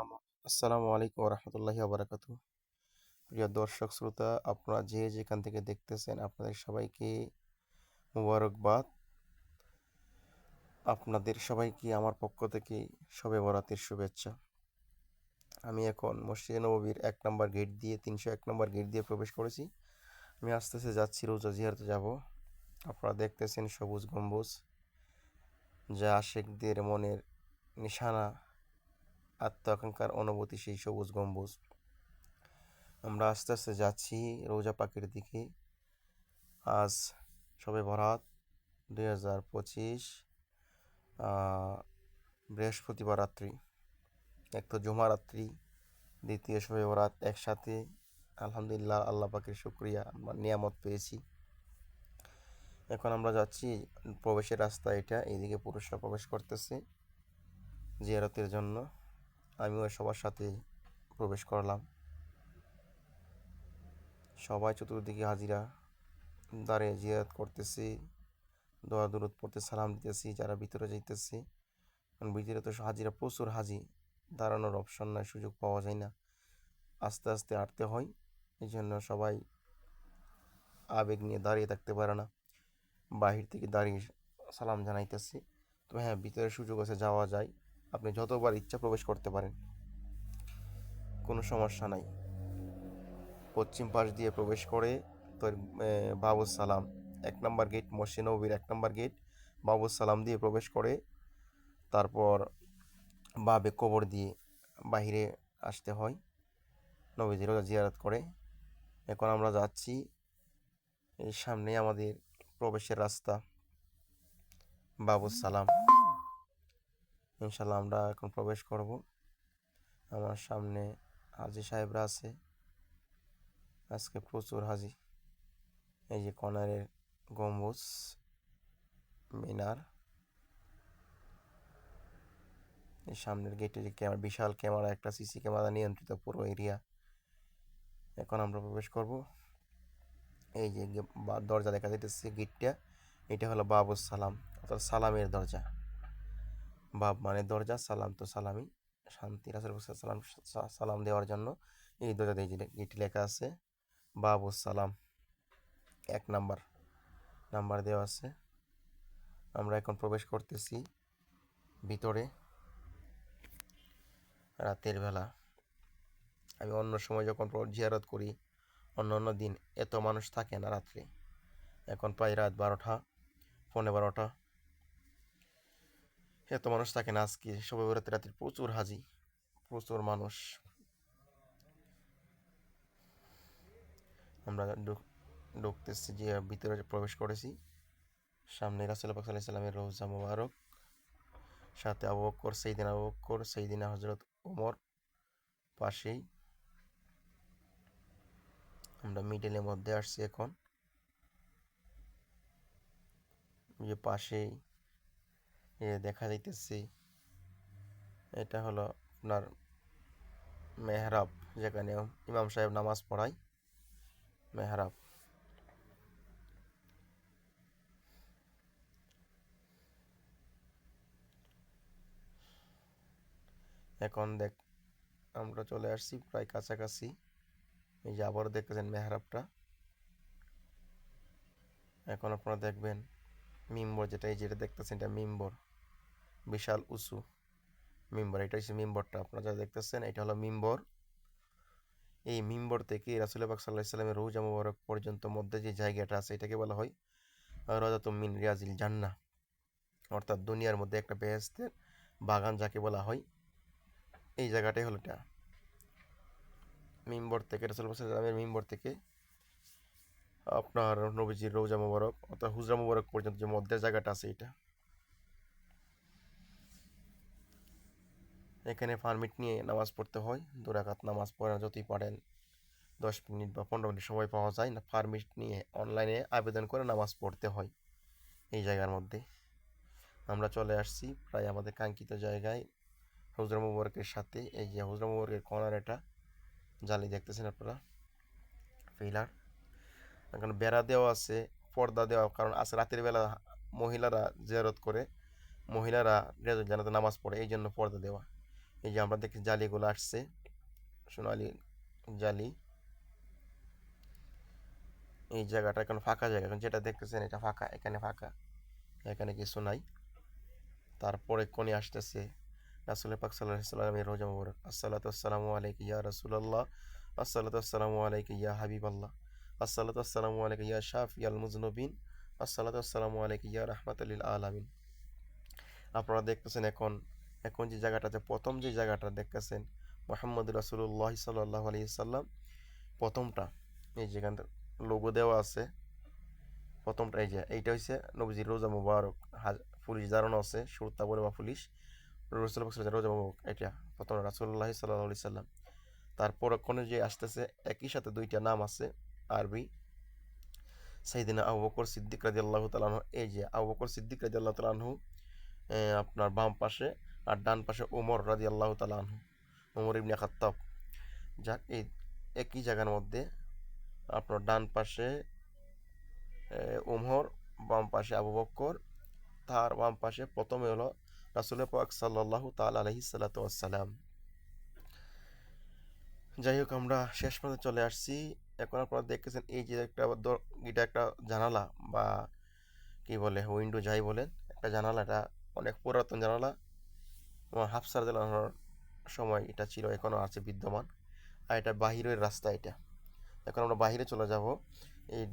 আসসালামু আলাইকুম রহমতুল্লাহি আবরাকাতু প্রিয় দর্শক, শ্রোতা, আপনারা যে যেখান থেকে দেখতেছেন, আপনাদের সবাইকে মুবারকবাদ। আপনাদের সবাইকে আমার পক্ষ থেকে সবে বরাতের শুভেচ্ছা। আমি এখন মসজিদ নবীর এক নম্বর গেট দিয়ে, তিনশো এক নম্বর গেট দিয়ে প্রবেশ করেছি। আমি আস্তে আস্তে যাচ্ছি, রোজা জিয়ারতে যাব। আপনারা দেখতেছেন সবুজ গম্বুজ, যা আশেকদের মনের নিশানা আত্ম আকাঙ্ক্ষার অনুভূতি সেই সবুজ গম্বুজ। আমরা আস্তে আস্তে যাচ্ছি রোজা পাখির দিকে। আজ সবে বরাত, দুই হাজার পঁচিশ বৃহস্পতিবার রাত্রি। এক তো জুমা রাত্রি, দ্বিতীয় সবে বরাত একসাথে। আলহামদুলিল্লাহ আল্লাহ পাখির শুক্রিয়া, আমরা নিয়ামত পেয়েছি। এখন আমরা যাচ্ছি প্রবেশের রাস্তা এটা এইদিকে পুরুষরা প্রবেশ করতেছে জিয়ারতের জন্য। আমিও সবার সাথে প্রবেশ করলাম। সবাই চতুর্দিকে হাজিরা। দাঁড়িয়ে জিয়ারত করতেছি, দোয়া দূরত পড়তে সালাম দিতেছি, যারা ভিতরে যাইতেছি। কারণ ভিতরে তো হাজিরা, প্রচুর হাজি। দাঁড়ানোর অপশন নাই, সুযোগ পাওয়া যায় না। আস্তে আস্তে আটতে হয় এই জন্য সবাই আবেগ নিয়ে দাঁড়িয়ে থাকতে পারে না। বাহির থেকে দাঁড়িয়ে সালাম জানাইতেছি। তো হ্যাঁ ভিতরে সুযোগ আছে, যাওয়া যায়। আপনি যতবার ইচ্ছা প্রবেশ করতে পারেন, কোনো সমস্যা নাই। পশ্চিম পাশ দিয়ে প্রবেশ করে তোর বাবু সালাম, এক নম্বর গেট মসজিদ নবীর এক নম্বর গেট বাবু সালাম দিয়ে প্রবেশ করে তারপর বাবে কবর দিয়ে বাহিরে আসতে হয় নবীজিরও জিয়ারত করে। এখন আমরা যাচ্ছি এই সামনে আমাদের প্রবেশের রাস্তা বাবু সালাম। ইনশাল্লাহ আমরা এখন প্রবেশ করব। আমার সামনে হাজি সাহেবরা আছে। আজকে প্রচুর হাজি। এই যে কর্নারের গম্বুজ, মিনার। এই সামনের গেটে যে ক্যামেরা, বিশাল ক্যামেরা, একটা সিসি ক্যামেরা, নিয়ন্ত্রিত পুরো এরিয়া এখন আমরা প্রবেশ করব। এই যে দরজা দেখা যাইতেছে গেটটা এটা হলো বাবুর সালাম, অর্থাৎ সালামের দরজা। বাব মানে দরজা সালাম তো সালামি শান্তি রাসুল সালাম সালাম দেওয়ার জন্য এই দরজা দিয়ে এটি লেখা আছে, বাবু সালাম। এক নাম্বার নাম্বার দেওয়া আছে। আমরা এখন প্রবেশ করতেছি ভিতরে রাতের বেলা। আমি অন্য সময় যখন জিয়ারত করি, অন্য অন্য দিন এত মানুষ থাকে না রাত্রে। এখন প্রায় রাত বারোটা পনেরো বারোটা। এত মানুষ থাকে না আজকে সবাই বেরোতে রাত্রে প্রচুর হাজি, প্রচুর মানুষ। আমরা ঢুকতেছি যে ভিতরে প্রবেশ করেছি। সামনে রাসুল পাক সাল্লাহ সাল্লামের রোজা মুবারক, সাথে আবু বক্কর সেই দিন আবু সেই দিন হজরত ওমর পাশেই। আমরা মিডিলের মধ্যে আসছি এখন। যে পাশেই দেখা যাইতেছে, এটা হলো আপনার মেহরাব, যেখানে ইমাম সাহেব নামাজ পড়ায়। মেহরাব। এখন দেখ, আমরা চলে আসছি প্রায় কাছাকাছি। এই যে আবারও দেখতেছেন মেহরাবটা। এখন আপনারা দেখবেন, মিম্বর যেটা, এই যেটা দেখতেছেন, এটা মিম্বর। বিশাল উঁচু মিম্বর। এটা হচ্ছে মিম্বরটা, আপনারা যা দেখতেছেন, এটা হলো মিম্বর। এই মিম্বর থেকে রাসুল বাক সাল্লাহ সাল্লামের রোজা মুবারক পর্যন্ত মধ্যে যে জায়গাটা আছে, এটাকে বলা হয় রাজাত মিন রিয়াজিল জান্না অর্থাৎ দুনিয়ার মধ্যে একটা বেহেস্তের বাগান যাকে বলা হয়। এই জায়গাটাই হলো এটা। মিম্বর থেকে রাসুল সাল্লামের মিম্বর থেকে আপনার নবীজির রোজা মুবারক, অর্থাৎ হুজরা মুবারক পর্যন্ত যে মধ্যের জায়গাটা আছে এটা। এখানে পারমিট নিয়ে নামাজ পড়তে হয়। দুরাকাত নামাজ পড়া যতই পারেন, দশ মিনিট বা পনেরো মিনিট সময় পাওয়া যায় না। পারমিট নিয়ে অনলাইনে আবেদন করে নামাজ পড়তে হয় এই জায়গার মধ্যে। আমরা চলে আসছি প্রায় আমাদের কাঙ্ক্ষিত জায়গায়। হুজরা মুবারকের সাথে এই যে হুজরা মুবারকের কর্নার এটা, জালি দেখতেছেন আপনারা? ফিলার। এখন বেড়া দেওয়া আছে, পর্দা দেওয়া, কারণ আছে রাতের বেলা মহিলারা জেরত করে, মহিলারা জানাতে নামাজ পড়ে এই জন্য পর্দা দেওয়া। এই যে আমরা দেখি জালিগুলো আসছে। সোনালি জালি। এই জায়গাটা এখন ফাঁকা জায়গা। এখন যেটা দেখতেছেন এটা ফাঁকা, এখানে ফাঁকা, এখানে কিছু নাই। তারপরে কোনে আসতেছে রাসুল পাক সাল্লামের রোজা মুবারক। আসসালাতু আলাইকা ইয়া রাসূলুল্লাহ, আসসালাতু আসসালামু আলাইকা ইয়া হাবিবাল্লাহ, আসসালাতু আসসালামু আলাইক ইয়া শাফিয়াল মুজনবিন, আসসালাতু আলাইকা ইয়া রাহমাতাল আলামিন। আপনারা দেখতেছেন এখন এখন যে জায়গাটাতে প্রথম যে জায়গাটা দেখতেছেন মোহাম্মদ রাসুল্লাহ সাল্লাহ আলি সাল্লাম প্রথমটা, এই যেখানটা লোগো দেওয়া আছে, প্রথমটা এই যে, এইটা হচ্ছে নবজির রোজা মুবারক পুলিশ দাঁড়ানো আছে, সুরতা বলে বা পুলিশ, রসুল রোজা মুবারক এটা প্রথম রাসুল্লাহ সাল্লাহ আলি সাল্লাম তারপর ওখানে যে আসতেছে, একই সাথে দুইটা নাম আছে, আরবি, সাইদিনা আবু বকর সিদ্দিক রাজি আল্লাহ তালাহ এই যে আবু বকর সিদ্দিক রাজি আল্লাহ তালাহু আপনার বাম পাশে আর ডান পাশে ওমর রাজি আল্লাহ তালাহু ওমর ইবনে খাত্তাব। যাক, এই একই জায়গার মধ্যে আপনার ডান পাশে ওমর, বাম পাশে আবু বক্কর, তার বাম পাশে প্রথমে হলো রাসুল পাক সাল্লাহ তাল আলহি সাল্লাতাম যাই হোক, আমরা শেষ পর্যন্ত চলে আসছি। এখন আপনারা দেখতেছেন এই যে একটা এটা একটা জানালা বা কি বলে উইন্ডো যাই বলেন, একটা জানালা, এটা অনেক পুরাতন জানালা। আমার হাফসার জ্বালানোর সময় এটা ছিল এখনও আছে বিদ্যমান। আর এটা বাহিরের রাস্তা এটা। এখন আমরা বাহিরে চলে যাব। এই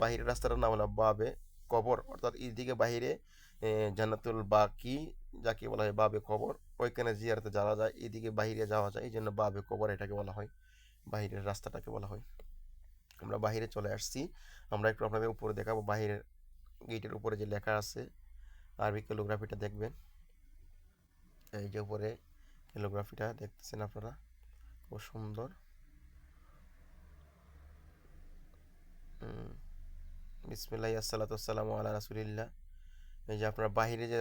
বাহিরের রাস্তাটার নাম হলো বাবে কবর। অর্থাৎ এইদিকে বাহিরে জান্নাতুল বাকি, যাকে বলা হয় বাবে কবর, ওইখানে জিয়ারতে যাওয়া যায়। এদিকে বাহিরে যাওয়া যায় এই জন্য বাবে কবর এটাকে বলা হয়। বাহিরের রাস্তাটাকে বলা হয়। আমরা বাহিরে চলে আসছি। আমরা একটু আপনাদের উপরে দেখাবো। বাহিরের গেটের উপরে যে লেখা আছে, আরবি ক্যালোগ্রাফিটা দেখবেন। এই যে উপরে ক্যালোগ্রাফিটা দেখতেছেন আপনারা? খুব সুন্দর। বিসমিল্লাহ, আসসালাত আসসালামু আলা রাসুলিল্লাহ। এই যে আপনার বাহিরে যে